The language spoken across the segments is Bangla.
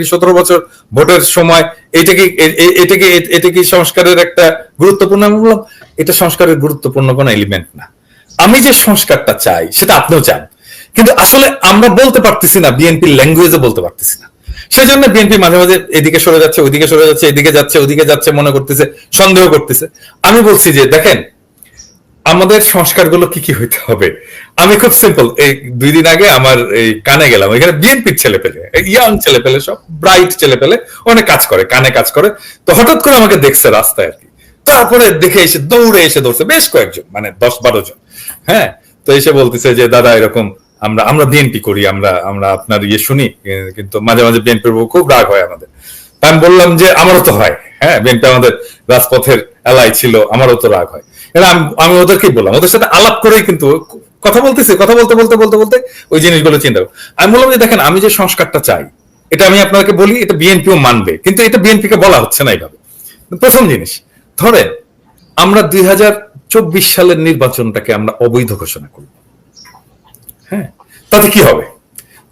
কি সতেরো বছর ভোটের সময় এটা কি এটা কি এটা কি সংস্কারের একটা গুরুত্বপূর্ণ বললাম, এটা সংস্কারের গুরুত্বপূর্ণ কোনো এলিমেন্ট না। আমি যে সংস্কারটা চাই, সেটা আপনিও চান। কিন্তু আসলে আমরা বলতে পারতেছি না বিএনপির ল্যাঙ্গুয়েজে বলতে পারতেছি না। সেই জন্য বিএনপি মাঝে মাঝে এদিকে সরে যাচ্ছে ওইদিকে সরে যাচ্ছে, এদিকে যাচ্ছে, ওদিকে যাচ্ছে, মনে করতেছে, সন্দেহ করতেছে। আমি বলছি যে, দেখেন আমাদের সংস্কারগুলো কি কি হইতে হবে? আমি খুব সিম্পল এই দুই দিন আগে আমার এই কানে গেলাম, এখানে বিএনপির ছেলে পেলে ইয়াং ছেলে পেলে, সব ব্রাইট ছেলে পেলে, অনেক কাজ করে, কানে কাজ করে, তো হঠাৎ করে আমাকে দেখছে রাস্তায় আর কি। তারপরে দেখে এসে দৌড়ে এসে ধরছে, বেশ কয়েকজন মানে দশ বারো জন হ্যাঁ? তো এসে বলতেছে যে, দাদা, এরকম আমরা আমরা বিএনপি করি, আমরা আমরা আপনার ইয়ে শুনি, কিন্তু মাঝে মাঝে বিএনপির খুব রাগ হয় আমাদের। আমি বললাম যে, আমারও তো হয়। হ্যাঁ বিএনপি আমাদের রাজপথের এলাই ছিল, আমারও তো রাগ হয়। এরা আমি ওদেরকেই বললাম। ওদের সাথে আলাপ করেই কিন্তু কথা বলতেছি, কথা বলতে বলতে বলতে বলতে ওই জিনিসগুলো চিন্তা আমি বললাম যে দেখেন, আমি যে সংস্কারটা চাই, এটা আমি আপনাকে বলি, এটা বিএনপিও মানবে, কিন্তু এটা বিএনপি কে বলা হচ্ছে না এইভাবে। প্রথম জিনিস, ধরেন, আমরা দুই হাজার চব্বিশ সালের নির্বাচনটাকে আমরা অবৈধ ঘোষণা করব। হ্যাঁ তাতে কি হবে?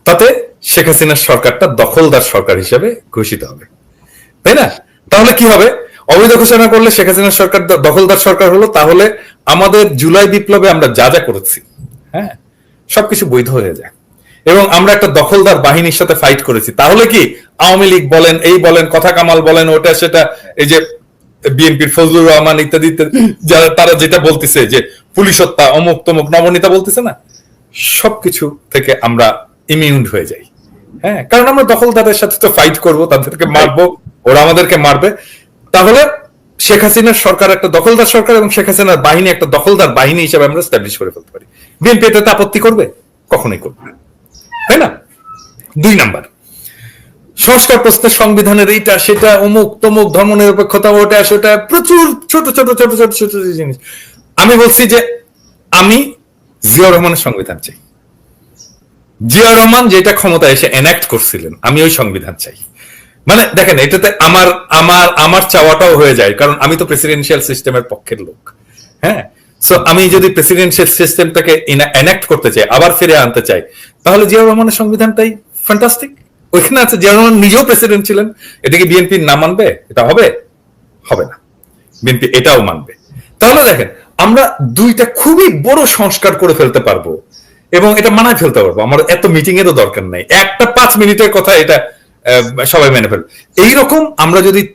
তাতে শেখ হাসিনার সরকারটা দখলদার সরকার হিসেবে ঘোষিত হবে। তাই না? তাহলে কি হবে? অবৈধ ঘোষণা করলে শেখ হাসিনার সরকার দখলদার সরকার হলো, তাহলে আমাদের জুলাই বিপ্লবে আমরা যা যা করেছি হ্যাঁ সবকিছু বৈধ হয়ে যায়। এবং আমরা একটা দখলদার বাহিনীর সাথে ফাইট করেছি। তাহলে কি আওয়ামী লীগ বলেন, এই বলেন, কথা কামাল বলেন, ওটা সেটা, এই যে বিএনপির ফজলুর রহমান ইত্যাদি যারা, তারা যেটা বলতেছে যে পুলিশ হত্যা, অমুক তমুক নবনীতা বলতেছে না, সবকিছু থেকে আমরা ইমিউন হয়ে যাই। হ্যাঁ কারণ আমরা দখলদারের সাথে তো ফাইট করব, তাদেরকে মারবো, ওরা আমাদেরকে মারবে। তাহলে শেখ হাসিনার সরকার একটা দখলদার সরকার এবং শেখ হাসিনার বাহিনী একটা দখলদার বাহিনী হিসেবে আমরা স্ট্যাবলিশ করে ফেলতে পারি। বিএনপি এটাতে আপত্তি করবে? কখনোই করবে তাই না? দুই নাম্বার। সংস্কার প্রশ্নের সংবিধানের এইটা, সেটা, অমুক, তমুক ধর্ম নিরপেক্ষতা ওটা, সেটা, প্রচুর ছোট ছোট ছোট ছোট ছোট জিনিস। আমি বলছি যে আমি জিয়া রহমানের সংবিধান চাই। জিয়া রহমান যেটা ক্ষমতায় এসে এনাক্ট করছিলেন, আমি ওই সংবিধান চাই। মানে দেখেন, এটাতে আমার আমার আমার চাওয়াটাও হয়ে যায়, কারণ আমি তো প্রেসিডেন্সিয়াল সিস্টেমের পক্ষের লোক হ্যাঁ? সো আমি যদি প্রেসিডেন্সিয়াল সিস্টেমটাকে এনাক্ট করতে চাই, আবার ফিরে আনতে চাই, তাহলে জিয়া রহমানের সংবিধানটাই ফ্যান্টাস্টিক ওইখানে আছে জিয়া রহমান নিজেও প্রেসিডেন্ট ছিলেন এটাকে বিএনপি না মানবে? এটা হবে? হবে না। বিএনপি এটাও মানবে। তাহলে দেখেন, আমরা দুইটা খুবই বড় সংস্কার করে ফেলতে পারব, এবং এটা মানায় ফেলতে পারব। আমার এত মিটিং এরও দরকার নাই। একটা পাঁচ মিনিটের কথা এটা সবাই মেনে ফেলবে। এইরকম আমরা যদি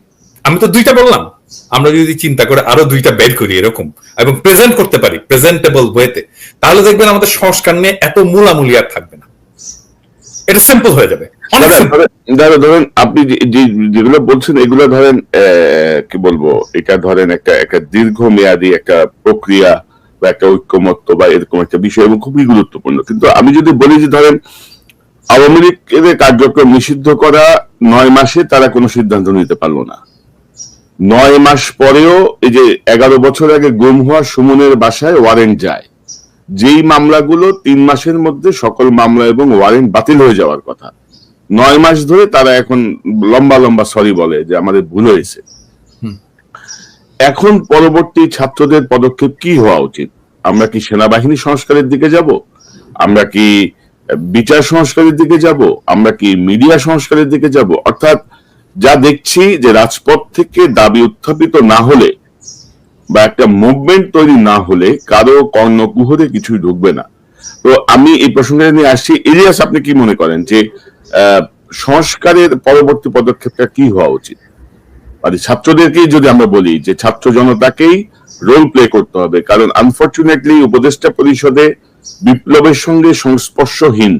আমি তো দুইটা বললাম আমরা যদি চিন্তা করে আরও দুইটা বের করি এরকম এবং প্রেজেন্ট করতে পারি প্রেজেন্টেবল ওয়েতে তাহলে দেখবেন আমাদের সংস্কার নিয়ে এত মূলামূলি আর থাকবে না। এটা সিম্পল হয়ে যাবে। ধরেন- ধরেন আপনি যেগুলো বলছেন এগুলো ধরেন আহ, কি বলব এটা ধরেন একটা একটা দীর্ঘমেয়াদী একটা প্রক্রিয়া বা একটা ঐক্যমত্য বা এরকম একটা বিষয় এবং খুবই গুরুত্বপূর্ণ। কিন্তু আমি যদি বলি যে ধরেন আওয়ামী লীগের কার্যক্রম নিষিদ্ধ করা নয় মাসে তারা কোনো সিদ্ধান্ত নিতে পারল না। নয় মাস পরেও এই যে এগারো বছর আগে গুম হওয়া সুমনের বাসায় ওয়ারেন্ট যায়। যেই মামলাগুলো তিন মাসের মধ্যে সকল মামলা এবং ওয়ারেন্ট বাতিল হয়ে যাওয়ার কথা। নয় মাস ধরে তারা এখন লম্বা লম্বা সরি বলে যে আমাদের ভুল হয়েছে। এখন পরবর্তী ছাত্রদের পদক্ষেপ কি হওয়া উচিত? আমরা কি সেনাবাহিনী সংস্কারের দিকে যাব? আমরা কি বিচার সংস্কারের দিকে যাব আমরা কি মিডিয়া সংস্কারের দিকে যাব? অর্থাৎ যা দেখছি যে রাজপথ থেকে দাবি উত্থাপিত না হলে বা একটা মুভমেন্ট তৈরি না হলে কারও কর্ণকুহরে কিছুই ঢুকবে না। তো আমি এই প্রসঙ্গে নিয়ে আসছি। ইলিয়াস আপনি কি মনে করেন যে আহ, সংস্কারের পরবর্তী পদক্ষেপটা কি হওয়া উচিত? মানে ছাত্রদেরকেই যদি আমরা বলি যে ছাত্র জনতাকেই রোল প্লে করতে হবে কারণ আনফরচুনেটলি উপদেষ্টা পরিষদে বিপ্লবের সঙ্গে সংস্পর্শহীন,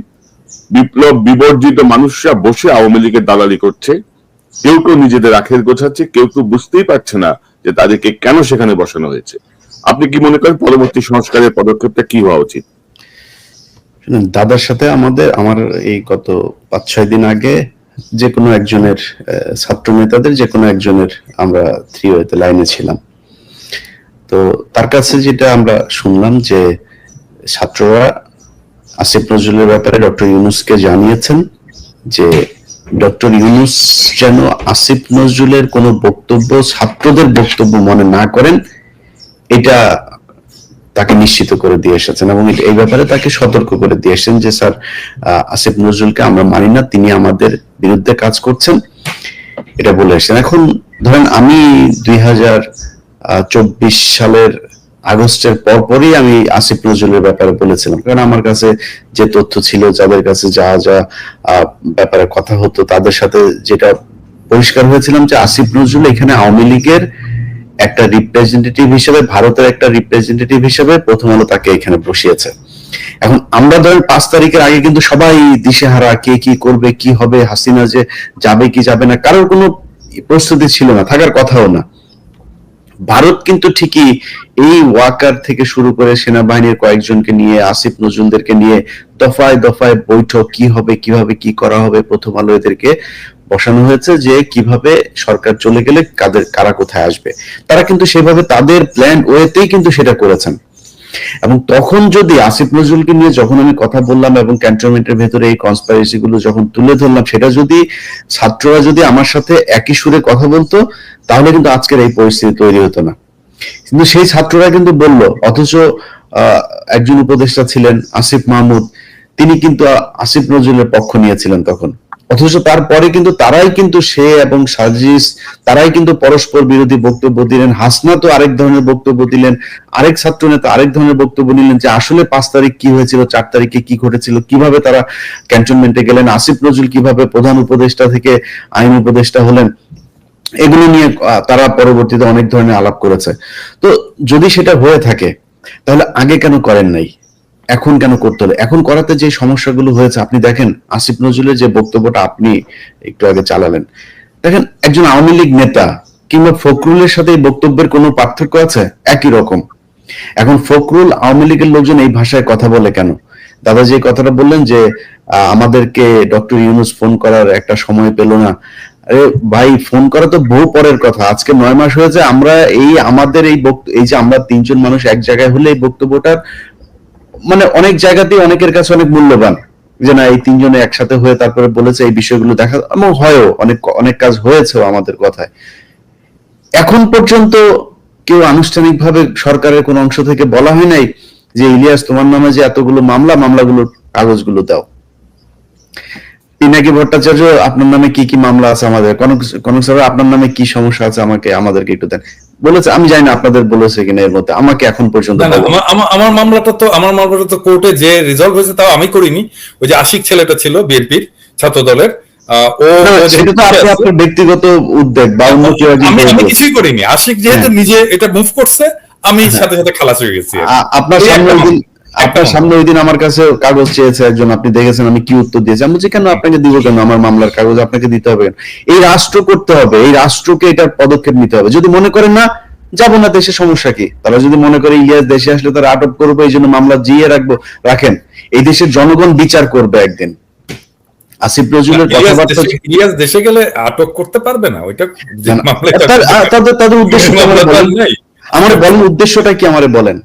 বিপ্লব বিবর্জিত মানুষরা বসে আওয়ামী লীগের দালালি করছে। কেউ কেউ নিজেদের আখের গোছাচ্ছে, কেউ কেউ বুঝতেই পারছে না যে তাদেরকে কেন সেখানে বসানো হয়েছে। আপনি কি মনে করেন পরবর্তী সংস্কারের পদক্ষেপটা কি হওয়া উচিত? দাদার সাথে আমাদের, আমার এই গত পাঁচ ছয় দিন আগে যে কোনো একজনের ছাত্র নেতাদের যে কোনো একজনের আমরা থ্রি ওয়েতে লাইনে ছিলাম। তো তার কাছে যেটা আমরা শুনলাম যে ছাত্ররা আসিফ নজরুলের ব্যাপারে ডক্টর ইউনুসকে জানিয়েছেন যে ডক্টর ইউনুস যেন আসিফ নজরুলের কোনো বক্তব্য ছাত্রদের বক্তব্য মনে না করেন, এটা তাকে নিশ্চিত করে দিয়ে এসেছেন এবং এই ব্যাপারে তাকে সতর্ক করে দিয়ে এসেছেন যে, স্যার আসিফ নজরুলকে আমরা মানি না, তিনি আমাদের বিরুদ্ধে কাজ করছেন। এটা বলে এসেছেন। এখন ধরেন আমি দুই হাজার চব্বিশ সালের আগস্টের পরপরই আমি আসিফ নজরুলের ব্যাপারে বলেছিলাম। কারণ আমার কাছে যে তথ্য ছিল, যাদের কাছে যা যা ব্যাপারে কথা হতো, তাদের সাথে যেটা পরিষ্কার হয়েছিলাম যে আসিফ নজরুল এখানে আওয়ামী লীগের একটা রিপ্রেজেন্টেটিভ হিসেবে, ভারতের একটা রিপ্রেজেন্টেটিভ হিসেবে প্রথম আলো তাকে এখানে বসিয়েছে। এখন আমরা ধরেন পাঁচ তারিখের আগে কিন্তু সবাই দিশেহারা, কে কি করবে, কি হবে, হাসিনা যে যাবে কি যাবে না, কারোর কোনো প্রস্তুতি ছিল না, থাকার কথাও না। ভারত কিন্তু ঠিকই এই ওয়াকার থেকে শুরু করে সেনাবাহিনীর কয়েকজনকে নিয়ে, আসিফ নজরুলদেরকে নিয়ে দফায় দফায় বৈঠক, কি হবে, কীভাবে, কি করা হবে, প্রথম আলো এদেরকে বসানো হয়েছে যে কীভাবে সরকার চলে গেলে কাদের, কারা কোথায় আসবে। তারা কিন্তু সেভাবে তাদের প্ল্যান ওয়েতেই কিন্তু সেটা করেছেন। এবং তখন যদি আসিফ নজরুলকে নিয়ে যখন আমি কথা বললাম এবং ক্যান্টনমেন্টের ভেতরে এই কনস্পাইরেসি গুলো যখন তুলে ধরলাম, সেটা যদি ছাত্ররা যদি আমার সাথে একই সুরে কথা বলতো, তাহলে কিন্তু আজকের এই পরিস্থিতি তৈরি হতো না। কিন্তু সেই ছাত্ররা কিন্তু বলল, অথচ একজন উপদেষ্টা ছিলেন আসিফ মাহমুদ, তিনি কিন্তু আসিফ নজরুলের পক্ষ নিয়েছিলেন তখন। অথচ তারপরে কিন্তু তারাই কিন্তু সে এবং সাজিস, তারাই কিন্তু পরস্পর বিরোধী বক্তব্য দিলেন। হাসনা তো আরেক ধরনের বক্তব্য দিলেন। আরেক ছাত্র নেতা আরেক ধরনের বক্তব্য নিলেন যে আসলে পাঁচ তারিখ কি হয়েছিল, চার তারিখে কি ঘটেছিল, কীভাবে তারা ক্যান্টনমেন্টে গেলেন, আসিফ নজরুল কীভাবে প্রধান উপদেষ্টা থেকে আইন উপদেষ্টা হলেন, এগুলো নিয়ে তারা পরবর্তীতে অনেক ধরনের আলাপ করেছে। তো যদি সেটা হয়ে থাকে, তাহলে আগে কেন করেন নাই? এখন কেন করতে হলো? এখন করাতে যে সমস্যাগুলো হয়েছে, আপনি দেখেন আসিফ নজরুলের যে বক্তব্যটা আপনি একটু আগে চালালেন। দেখেন, একজন আওয়ামী লীগ নেতা কিংবা ফখরুলের সাথে এই বক্তব্যের কোনো পার্থক্য আছে? একই রকম। এখন ফখরুল আওয়ামী লীগের লোকজন এই ভাষায় কথা বলে কেন? দাদা যে কথাটা বললেন যে আমাদেরকে ডক্টর ইউনুস ফোন করার একটা সময় পেল না। আরে ভাই, ফোন করা তো বহু পরের কথা। আজকে নয় মাস হয়েছে, আমরা এই আমাদের এই এই যে আমরা তিনজন মানুষ এক জায়গায় হলে এই বক্তব্যটার মানে অনেক জায়গাতেই অনেকের কাছে অনেক মূল্যবান যে না, এই তিনজনে একসাথে হয়ে তারপরে বলেছে এই বিষয়গুলো দেখা এবং হয়ও অনেক অনেক কাজ হয়েছে আমাদের কথায়। এখন পর্যন্ত কেউ আনুষ্ঠানিকভাবে সরকারের কোন অংশ থেকে বলা হয় নাই যে, ইলিয়াস, তোমার নামে যে এতগুলো মামলা, মামলাগুলোর কাগজগুলো দাও। পিনাকি ভট্টাচার্য আপনার নামে কি কি মামলা আছে আমাদের? কনক কনক স্যার আপনার নামে কি সমস্যা আছে আমাকে আমাদেরকে একটু দেন। বলেছে আমি জানি না আপনাদের বলেছে কিনা এর মধ্যে আমাকে এখন পর্যন্ত। আমার- মামলাটা তো আমার মামলাটা তো কোর্টে যে রিজলভ হয়েছে তাও আমি করিনি। ওই যে আশিক ছেলেটা ছিল বিএনপির ছাত্র দলের ব্যক্তিগত উদ্বেগ বা অন্য আমি কিছুই করিনি। আশিক যেহেতু হ্যাঁ। নিজে এটা মুভ করছে আমি সাথে সাথে খালাস হয়ে গেছি। আপনার সামনে আপনার সামনে ওই দিন আমার কাছে কাগজ চেয়েছে একজন আপনি দেখেছেন আমি কি উত্তর দিয়েছি। আমি বলছি কেন আপনাকে দিব কেন আমার মামলার কাগজ? আপনাকে দিতে হবে এই রাষ্ট্র করতে হবে এই রাষ্ট্রকে এটার পদক্ষেপ নিতে হবে। যদি মনে করেন না যাব না দেশে সমস্যা কি? তারা যদি মনে করে ইলিয়াস দেশে আসলে তারা আটক করব এই জন্য মামলা জিয়ে রাখব রাখেন। এই দেশের জনগণ বিচার করবে একদিন। আসিফ নজরুলের কথাবার্তা দেশে- ইলিয়াস দেশে গেলে আটক করতে পারবে না ওইটা তাদের তাদের উদ্দেশ্য। আমার বলেন উদ্দেশ্যটা কি আমারে বলেন?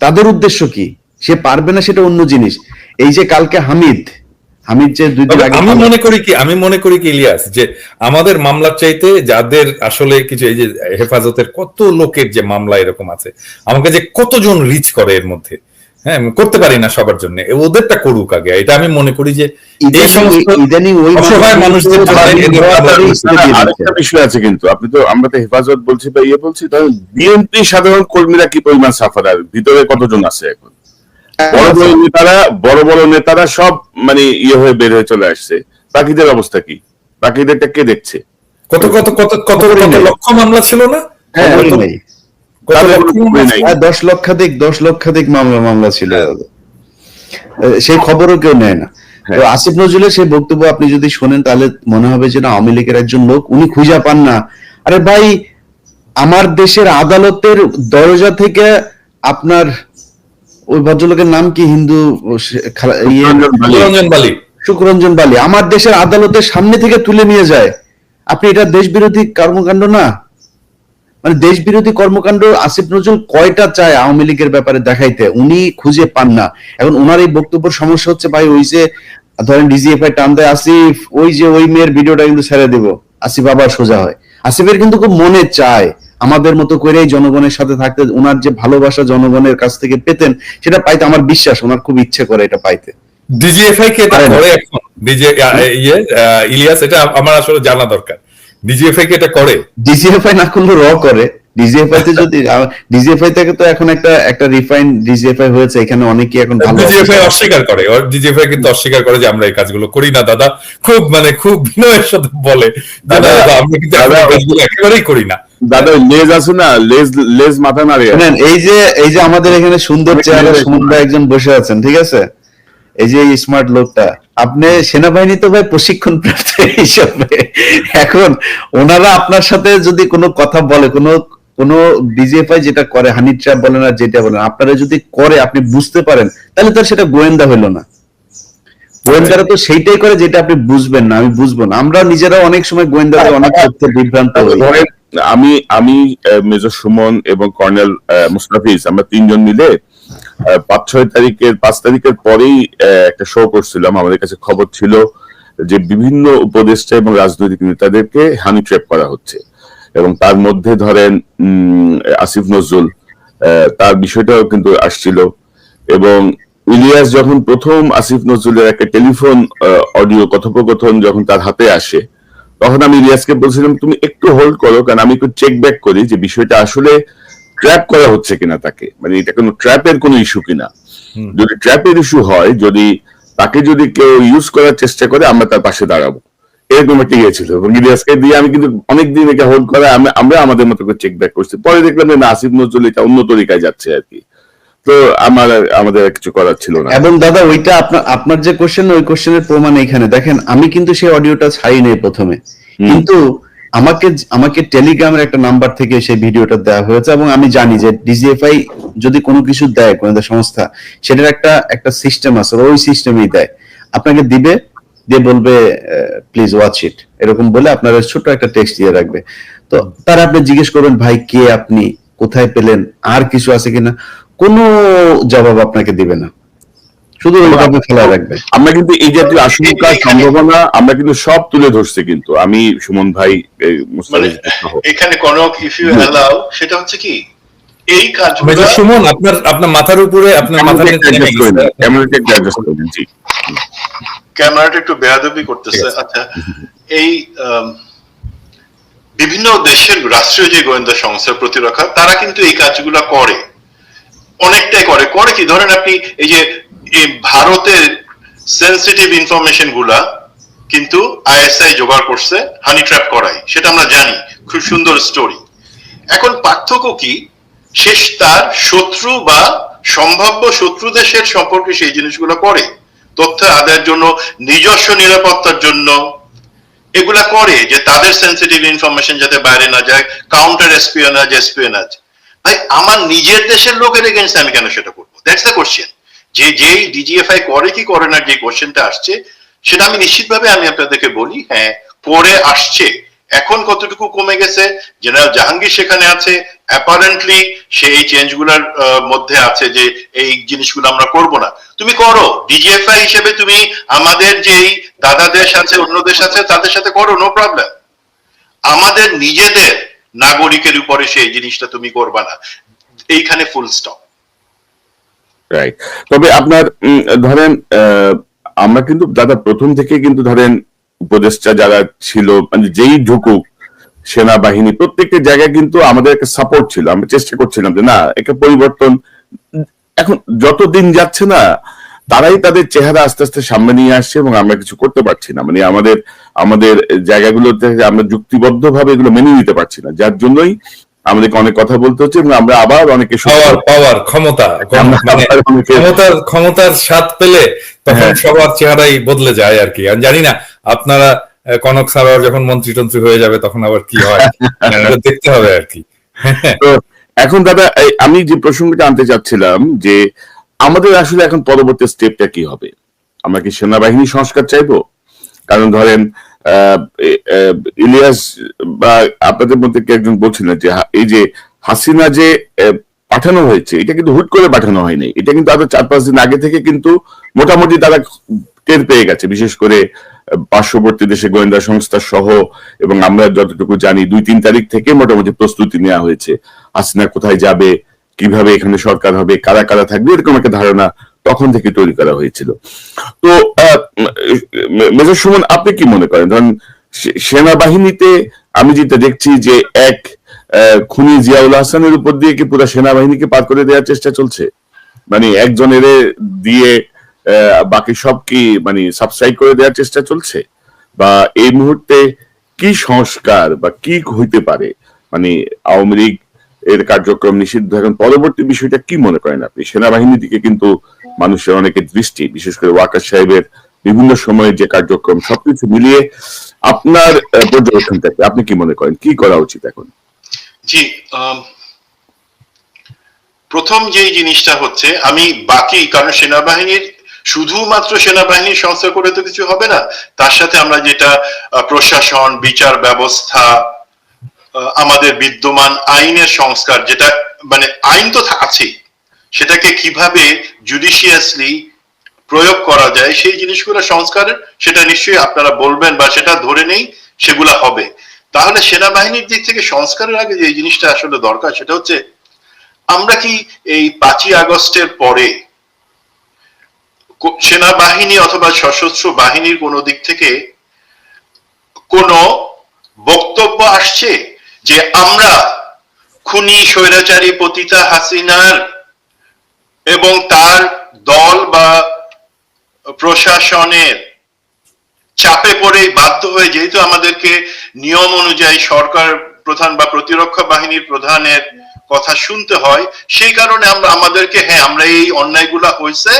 তাদের উদ্দেশ্য কি? সে পারবে না সেটা অন্য জিনিস। এই যে কালকে হামিদ হামিদ যে দুই দিন আগে আমি মনে করি কি আমি মনে করি কি ইলিয়াস যে আমাদের মামলার চাইতে যাদের আসলে কিছু এই যে হেফাজতের কত লোকের যে মামলা এরকম আছে আমাকে যে কতজন রিচ করে এর মধ্যে। হ্যাঁ করতে পারি না সবার জন্য। ওদেরটা করুক আগে। এটা আমি মনে করি যে এই সমস্ত ইদানিং ওই অসহায় মানুষদের আরেকটা বিষয় আছে কিন্তু। আপনি তো আমরা তো হেফাজত বলছি বা ইয়ে বলছি তাহলে বিএনপি সাধারণ কর্মীরা কি পরিমাণ সাফারার ভিতরে কতজন আছে এখন? বড় বড় নেতারা বড় বড় নেতারা সব মানে ইয়ে হয়ে বের হয়ে চলে আসছে। বাকিদের অবস্থা কি? বাকিদেরটা কে দেখছে? কত কত কত কত কত লক্ষ মামলা ছিল না? হ্যাঁ, দশ লক্ষাধিক দশ লক্ষাধিক মামলা মামলা ছিল। সেই খবরও কেউ নেয় না। তো আসিফ নজরুলের সেই বক্তব্য আপনি যদি শোনেন তাহলে মনে হবে যে না আওয়ামী লীগের একজন লোক উনি খুঁজে পান না। আরে ভাই আমার দেশের আদালতের দরজা থেকে আপনার ওই ভদ্রলোকের নাম কি? হিন্দু ইয়ে? রঞ্জন বালি। রঞ্জন সুকরঞ্জন বালি। আমার দেশের আদালতের সামনে থেকে তুলে নিয়ে যায়। আপনি এটা দেশ বিরোধী কর্মকাণ্ড না? মানে দেশ বিরোধী কর্মকাণ্ড আসিফ নজরুল কয়টা চায় আওয়ামী লীগের ব্যাপারে দেখাইতে? উনি খুঁজে পান না। এখন ওনার এই বক্তব্যের সমস্যা হচ্ছে ভাই ওই যে ধরেন ডিজিএফআই টান দেয় আসিফ ওই যে ওই মেয়ের ভিডিওটা কিন্তু ছেড়ে দেব। আসিফ আবার সোজা হয়। আসিফের কিন্তু খুব মনে চায়। আমাদের মতো করেই জনগণের সাথে থাকতে ওনার যে ভালোবাসা জনগণের কাছ থেকে পেতেন সেটা পাইতে আমার বিশ্বাস ওনার খুব ইচ্ছে করে এটা পাইতে। ডিজিএফআই কে করে এখন? ডিজে ইয়ে ইলিয়াস এটা আমার আসলে জানা দরকার। ডিজিএফআই কে এটা করে? ডিজিএফআই না করলে র করে। ডিজিএফআই তে যদি ডিজিএফআই থেকে তো এখন একটা একটা রিফাইন ডিজিএফআই হয়েছে। এখানে অনেকেই এখন ভালো ডিজিএফআই অস্বীকার করে। ওর ডিজিএফআই কিন্তু অস্বীকার করে যে আমরা এই কাজগুলো করি না দাদা। খুব মানে খুব বিনয়ের সাথে বলে। যে দাদা, দাদা আমরা কিন্তু এই কাজগুলো একেবারেই করি না। দাদা লেজ আছে না? লেজ লেজ মাথা নাড়ে শুনেন এই যে এই যে আমাদের এখানে সুন্দর চেহারা সুমন ভাই একজন বসে আছেন ঠিক আছে? এই যে স্মার্ট লোকটা আপনি সেনাবাহিনী তো ভাই প্রশিক্ষণ প্রাপ্ত হিসাবে। এখন ওনারা আপনার সাথে যদি কোনো কথা বলে, কোনো কোনো ডিজিএফআই যেটা করে হানি ট্র্যাপ বলেন আর যেটা বলেন, আপনারা যদি করে, আপনি বুঝতে পারেন, তাহলে তো আর সেটা গোয়েন্দা হইল না। গোয়েন্দারা তো সেইটাই করে যেটা আপনি বুঝবেন না, আমি বুঝব না। আমরা নিজেরা অনেক সময় গোয়েন্দাদের অনেক তথ্যে বিভ্রান্ত হই। আমি আমি মেজর সুমন এবং কর্নেল মুস্তাফিজ, আমরা তিনজন মিলে পাঁচ, ছয় তারিখের, পাঁচ তারিখের পরেই একটা শো করছিলাম। আমাদের কাছে খবর ছিল যে বিভিন্ন উপদেষ্টা এবং রাজনৈতিক নেতাদেরকে হানি ট্র্যাপ করা হচ্ছে। এবং তার মধ্যে ধরেন আসিফ নজরুল তার বিষয়টাও কিন্তু আসছিল। এবং ইলিয়াস যখন প্রথম আসিফ নজরুলের একটা টেলিফোন অডিও কথোপকথন যখন তার হাতে আসে, তখন আমি ইলিয়াসকে বলছিলাম, তুমি একটু হোল্ড করো, কারণ আমি একটু চেক ব্যাক করি যে বিষয়টা আসলে ট্র্যাপ করা হচ্ছে কিনা তাকে? মানে এটা কোনো ট্র্যাপের কোনো ইস্যু কিনা? যদি ট্র্যাপের ইস্যু হয় যদি তাকে যদি কেউ ইউজ করার চেষ্টা করে আমরা তার পাশে দাঁড়াবো। এরকম একটা ইয়ে ছিল। এবং ইলিয়াসকে দিয়ে আমি কিন্তু অনেকদিন এটা হোল্ড করা আমি আমরা আমাদের মতো করে চেক ব্যাক করছি। পরে দেখলাম যে না আসিফ নজরুল এটা অন্য তরিকায় যাচ্ছে আর কি। তো আমার আমাদের কিছু করার ছিল না। এবং দাদা ওইটা আপনার আপনার যে কোশ্চেন ওই কোশ্চেনের প্রমাণ এখানে দেখেন আমি কিন্তু সেই অডিওটা ছাড়ি নাই প্রথমে কিন্তু আমাকে আমাকে টেলিগ্রামের একটা নাম্বার থেকে সেই ভিডিওটা দেওয়া হয়েছে এবং আমি জানি যে ডিজিএফআই যদি কোনো কিছু দেয়, কোনো সংস্থা, সেটার একটা একটা সিস্টেম আছে, ওই সিস্টেমেই দেয়। আপনাকে দিবে, দিয়ে বলবে প্লিজ ওয়াচ ইট এরকম বলে আপনার ছোট্ট একটা টেক্সট দিয়ে রাখবে। তো তার আপনি জিজ্ঞেস করবেন, ভাই, কে আপনি? কোথায় পেলেন? আর কিছু আছে কিনা? কোনো জবাব আপনাকে দিবে না। শুধু ওইভাবে খেলা রাখবে। আমরা কিন্তু এই জাতীয় আশঙ্কা সম্ভাবনা আমরা কিন্তু সব তুলে ধরছি কিন্তু। আমি সুমন ভাই সহ। এখানে কনক ইফ ইউ অ্যালাউ সেটা হচ্ছে কি? এই কাজগুলো সুমন আপনার আপনার মাথার উপরে আপনার মাথার ক্যামেরাটা একটু adjust করে জি। ক্যামেরাটা একটু বেয়াদবি করতেছে। আচ্ছা এই বিভিন্ন দেশের রাষ্ট্রীয় যে গোয়েন্দা সংস্থার প্রতিরক্ষা তারা কিন্তু এই কাজগুলো করে। অনেকটাই করে। করে কি? ধরেন আপনি এই যে এই ভারতের সেন্সিটিভ ইনফরমেশনগুলা কিন্তু আইএসআই জোগাড় করছে হানি ট্র্যাপ করাই সেটা আমরা জানি, খুব সুন্দর স্টোরি এখন পার্থক্য কি? তার শত্রু বা সম্ভাব্য শত্রু দেশের সম্পর্কে সেই জিনিসগুলো করে। তথ্য আদায়ের জন্য, নিজস্ব নিরাপত্তার জন্য। এগুলা করে যে তাদের সেন্সিটিভ ইনফরমেশন যাতে বাইরে না যায় কাউন্টার এসপিওনাজ এসপিওনাজ আমার নিজের দেশের লোকের এগেনস্ট আমি কেন সেটা করব? দ্যাটস দ্য কোশ্চেন যে যেই ডিজিএফআই করে কি করে না যে কোশ্চেনটা আসছে, সেটা আমি নিশ্চিতভাবে আমি আপনাদেরকে বলি হ্যাঁ করে আসছে। এখন কতটুকু কমে গেছে? জেনারেল জাহাঙ্গীর সেখানে আছে। অ্যাপারেন্টলি সে এই চেঞ্জগুলার মধ্যে আছে যে এই জিনিসগুলো আমরা করব না। তুমি করো। ডিজিএফআই হিসেবে তুমি আমাদের যেই দাদা দেশ আছে, অন্য দেশ আছে, তাদের সাথে করো নো প্রবলেম আমাদের নিজেদের নাগরিকের উপরে সেই জিনিসটা তুমি করবা না। এইখানে ফুল স্টপ রাইট তবে আপনার ধরেন আমরা কিন্তু দাদা প্রথম থেকে কিন্তু ধরেন উপদেষ্টা যারা ছিল মানে যেই ঢুকুক সেনাবাহিনী, প্রত্যেকটা জায়গায় কিন্তু আমাদের একটা সাপোর্ট ছিল। আমরা চেষ্টা করছিলাম যে, না, একটা পরিবর্তন, এখন যত দিন যাচ্ছে না, তারাই তাদের চেহারা আস্তে আস্তে সামনে নিয়ে আসছে এবং আমরা কিছু করতে পারছি না। মানে আমাদের আমাদের জায়গাগুলোতে আমরা যুক্তিবদ্ধ ভাবে এগুলো মেনে নিতে পারছি না। যার জন্যই আমাদেরকে অনেক কথা বলতে হচ্ছে এবং আমরা আবার অনেকে পাওয়ার পাওয়ার ক্ষমতা। মানে ক্ষমতার ক্ষমতার স্বাদ পেলে তখন হ্যাঁ। সবার চেহারাই বদলে যায় আর কি। আমি জানি না আপনারা কনক সারার যখন মন্ত্রী টন্ত্রী হয়ে যাবে তখন আবার কি হয়? দেখতে হবে আর কি। এখন দাদা আমি যে প্রসঙ্গটা আনতে চাচ্ছিলাম যে আমাদের আসলে এখন পরবর্তী স্টেপটা কি হবে? আমরা কি সেনাবাহিনী সংস্কার চাইব? কারণ ধরেন ইলিয়াস, বা আপনাদের মধ্যে কে একজন বলছিলেন যে এই যে হাসিনা যে পাঠানো হয়েছে, এটা কিন্তু হুট করে পাঠানো হয়নি। এটা কিন্তু আরও চার পাঁচ দিন আগে থেকে কিন্তু মোটামুটি তারা টের পেয়ে গেছে। বিশেষ করে পার্শ্ববর্তী দেশে গোয়েন্দা সংস্থা সহ, এবং আমরা যতটুকু জানি, দুই তিন তারিখ থেকে মোটামুটি প্রস্তুতি নেওয়া হয়েছে। হাসিনা কোথায় যাবে, কীভাবে এখানে সরকার হবে, কারা কারা থাকবে, এরকম একটা ধারণা তখন থেকে তৈরি করা হয়েছিল। তো মেজর সুমন, আপনি কি মনে করেন? ধরেন সেনাবাহিনীতে আমি যেটা দেখছি যে এক খুনি জিয়াউল হাসানের উপর দিয়ে কি পুরো সেনাবাহিনীকে পার করে দেওয়ার চেষ্টা চলছে? মানে একজনের দিয়ে বাকি সব কি মানে সাবস্ক্রাইব করে দেওয়ার চেষ্টা চলছে? বা এই মুহূর্তে কি সংস্কার বা কি হইতে পারে? মানে আওয়ামী লীগ এর কার্যক্রম নিষিদ্ধ এখন, পরবর্তী বিষয়টা কি মনে করেন আপনি? সেনাবাহিনীর দিকে কিন্তু মানুষের অনেকের দৃষ্টি, বিশেষ করে ওয়াকার সাহেবের বিভিন্ন সময়ের যে কার্যক্রম সবকিছু মিলিয়ে আপনার পর্যবেক্ষণ থেকে আপনি কি মনে করেন? কি করা উচিত এখন? জি প্রথম যে জিনিসটা হচ্ছে, আমি বাকি, কারণ সেনাবাহিনীর শুধুমাত্র সেনাবাহিনীর সংস্কার করে তো কিছু হবে না, তার সাথে আমরা যেটা প্রশাসন, বিচার ব্যবস্থা আমাদের বিদ্যমান আইনের সংস্কার, যেটা মানে আইন তো আছেই সেটাকে কীভাবে জুডিশিয়াসলি প্রয়োগ করা যায়, সেই জিনিসগুলো সংস্কারের সেটা নিশ্চয়ই আপনারা বলবেন বা সেটা ধরে নেই, সেগুলা হবে। তাহলে সেনাবাহিনীর দিক থেকে সংস্কারের আগে যে জিনিসটা আসলে দরকার, সেটা হচ্ছে আমরা কি এই পাঁচই আগস্টের পরে সেনাবাহিনী অথবা সশস্ত্র বাহিনীর কোনো দিক থেকে কোনো বক্তব্য আসছে যে আমরা খুনি, স্বৈরাচারী পতিতা হাসিনার এবং তার দল বা প্রশাসনের চাপে পড়েই বাধ্য হয়ে যেহেতু আমাদেরকে নিয়ম অনুযায়ী সরকার প্রধান বা প্রতিরক্ষা বাহিনীর প্রধানের কথা শুনতে হয়, সেই কারণে আমরা, আমাদেরকে হ্যাঁ আমরা এই অন্যায়গুলা হয়েছে,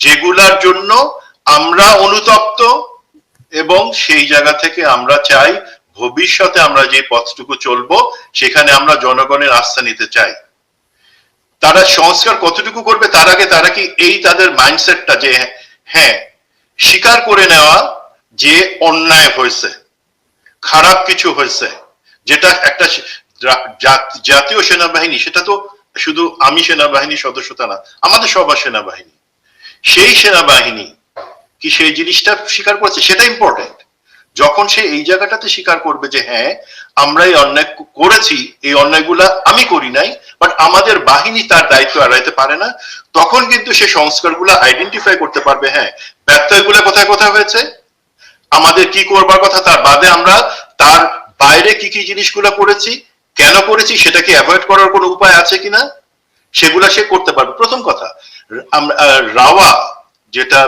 যেগুলার জন্য আমরা অনুতপ্ত এবং সেই জায়গা থেকে আমরা চাই ভবিষ্যতে আমরা যে পথটুকু চলবো, সেখানে আমরা জনগণের আস্থা নিতে চাই। তারা সংস্কার কতটুকু করবে, তার আগে তারা কি এই তাদের মাইন্ডসেটটা যে হ্যাঁ স্বীকার করে নেওয়া যে অন্যায় হয়েছে, খারাপ কিছু হয়েছে, যেটা একটা জাতীয় সেনাবাহিনী, সেটা তো শুধু আমি সেনাবাহিনীর সদস্যতা না, আমাদের সবার সেনাবাহিনী। সেই সেনাবাহিনী কি সেই জিনিসটা স্বীকার করছে? সেটা ইম্পর্টেন্ট যখন সে এই জায়গাটাতে স্বীকার করবে যে হ্যাঁ আমরা এই অন্যায় করেছি, এই অন্যায়গুলা আমি করি নাই বাট আমাদের বাহিনী তার দায়িত্ব এড়াইতে পারে না, তখন কিন্তু সে সংস্কারগুলো আইডেন্টিফাই করতে পারবে হ্যাঁ ব্যত্যয়গুলো কোথায় কোথায় হয়েছে? আমাদের কি করবার কথা তার বাদে আমরা তার বাইরে কি কি জিনিসগুলো করেছি, কেন করেছি সেটাকে অ্যাভয়েড করার কোনো উপায় আছে কিনা? সেগুলা সে করতে পারবে। প্রথম কথা রাওয়া, যেটা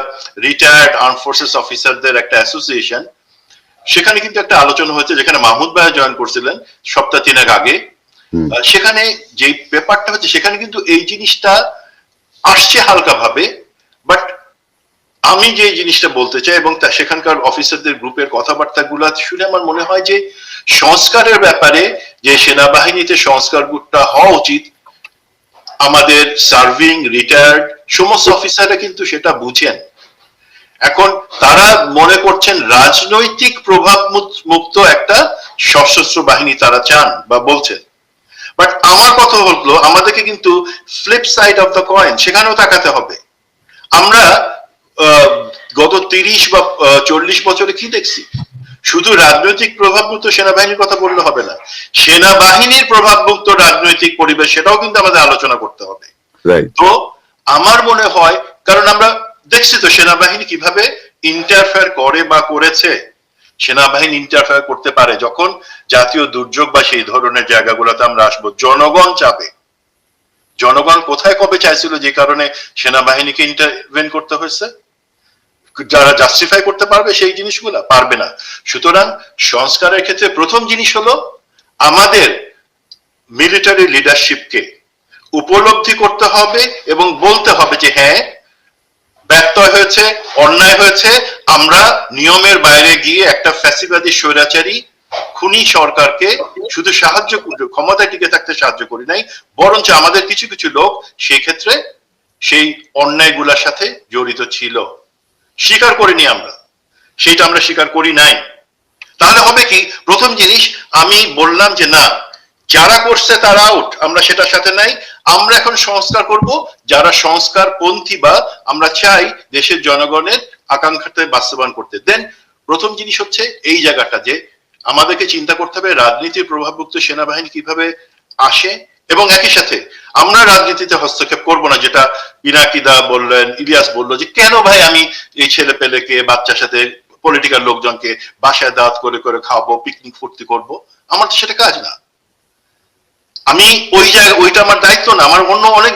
রিটায়ার্ড আর্ম ফোর্সেস অফিসারদের একটা অ্যাসোসিয়েশন সেখানে কিন্তু একটা আলোচনা হয়েছে যেখানে মাহমুদ ভাই জয়েন করছিলেন সপ্তাহ তিনেক আগে। সেখানে যে পেপারটা হচ্ছে সেখানে কিন্তু এই জিনিসটা আসছে হালকা ভাবে বাট আমি যে জিনিসটা বলতে চাই এবং তা সেখানকার অফিসারদের গ্রুপের কথাবার্তা কথাবার্তাগুলো শুনে আমার মনে হয় যে সংস্কারের ব্যাপারে যে সেনাবাহিনীতে সংস্কার সংস্কারটা হওয়া উচিত আমাদের সার্ভিং রিটায়ার্ড সমস্ত অফিসাররা কিন্তু সেটা বুঝেন। এখন তারা মনে করছেন রাজনৈতিক প্রভাব মুক- মুক্ত একটা সশস্ত্র বাহিনী তারা চান বা বলছেন বাট আমার কথা হলো আমাদেরকে কিন্তু flip side of the coin সেখানেও তাকাতে হবে। আমরা গত তিরিশ বা চল্লিশ বছরে কি দেখছি? শুধু রাজনৈতিক প্রভাবমুক্ত সেনাবাহিনীর কথা বললে হবে না। সেনাবাহিনীর প্রভাবমুক্ত রাজনৈতিক পরিবেশ সেটাও কিন্তু আমাদের আলোচনা করতে হবে। তো আমার মনে হয় কারণ আমরা দেখছি তো সেনাবাহিনী কীভাবে ইন্টারফেয়ার করে বা করেছে। সেনাবাহিনী ইন্টারফেয়ার করতে পারে যখন জাতীয় দুর্যোগ বা সেই ধরনের জায়গাগুলোতে আমরা আসব। জনগণ চাবে জনগণ কোথায় কবে চাইছিল যে কারণে সেনাবাহিনীকে ইন্টারভেন করতে হয়েছে? যারা জাস্টিফাই করতে পারবে সেই জিনিসগুলা? পারবে না। সুতরাং সংস্কারের ক্ষেত্রে প্রথম জিনিস হলো আমাদের মিলিটারি লিডারশিপকে উপলব্ধি করতে হবে এবং বলতে হবে যে হ্যাঁ ব্যত্যয় হয়েছে, অন্যায় হয়েছে। আমরা নিয়মের বাইরে গিয়ে একটা ফ্যাসিবাদী স্বৈরাচারী খুনি সরকারকে শুধু সাহায্য করি- ক্ষমতায় টিকে থাকতে সাহায্য করি নাই, বরঞ্চ আমাদের কিছু কিছু লোক সেই ক্ষেত্রে সেই অন্যায়গুলোর সাথে জড়িত ছিল। স্বীকার করিনি আমরা সেটা আমরা স্বীকার করি নাই। তাহলে হবে কি? প্রথম জিনিস, আমি বললাম যে না, যারা করছে তারা আউট আমরা সেটার সাথে নাই। আমরা এখন সংস্কার করব, যারা সংস্কার পন্থী বা আমরা চাই দেশের জনগণের আকাঙ্ক্ষাতে বাস্তবায়ন করতে। দেন প্রথম জিনিস হচ্ছে এই জায়গাটা যে আমাদেরকে চিন্তা করতে হবে রাজনীতির প্রভাবযুক্ত সেনাবাহিনী কীভাবে আসে এবং একই সাথে আমরা রাজনীতিতে হস্তক্ষেপ করব না, যেটা পিনাকিদা বললেন, ইলিয়াস বলল যে কেন ভাই আমি এই ছেলে পেলেকে, বাচ্চার সাথে পলিটিক্যাল লোকজনকে বাসায় দাওয়াত করে করে খাওয়াবো পিকনিক ফুর্তি করব? আমার তো সেটা কাজ না। আমি ওই জায়গায় ওইটা আমার দায়িত্ব না আমার অন্য অনেক